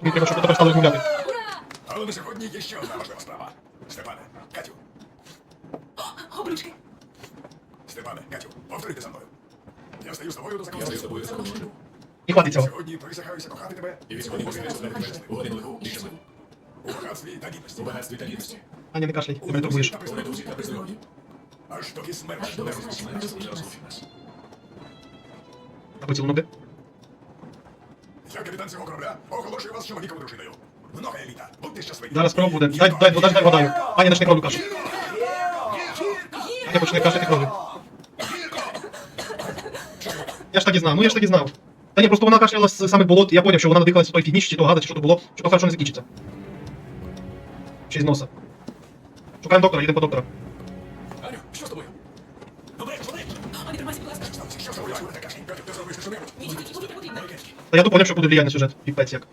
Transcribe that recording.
Мені треба, щоб ви тепер стали розмовляти. Але на сьогодні є ще одна важлива справа. Степане, Катю. Обручки. Степане, Катю, повторюйте за мною. Я стаю з тобою до закону. Я стаю з тобою до закону. І хватить цього. Сьогодні присягаюся кохати тебе. І від сьогодні повинен тебе вести. У годину лиху і щасливу. У багатстві та гідності. У багатстві та гідності. Аня, не кашляй, ти У мене турбуєш. друзі та признайоні. Аж доки смерть не розлучить нас. нас. А поцілунок де? Я капітан цього корабля оголошую вас чоловіком і дружиною. Много еліта. Будьте щасливі. Зараз кров буде. Дай, дай, дай, дай водаю. Аня, начни кров'ю кашу. Аня, почни кашляти кров'ю. Я ж так і знав, ну я ж так і знав. Та ні, просто вона кашляла з самих болот, і я поняв, що вона надихалася той фігні, чи то чи що то було, що то хорошо не закінчиться. Й з носа. Шукаємо доктора, їдемо по доктора. Аню, що з тобою? Добре. Ані, тримайся, будь ласка. Та я тупо поняв, що буде влияння на сюжет. Піпець як.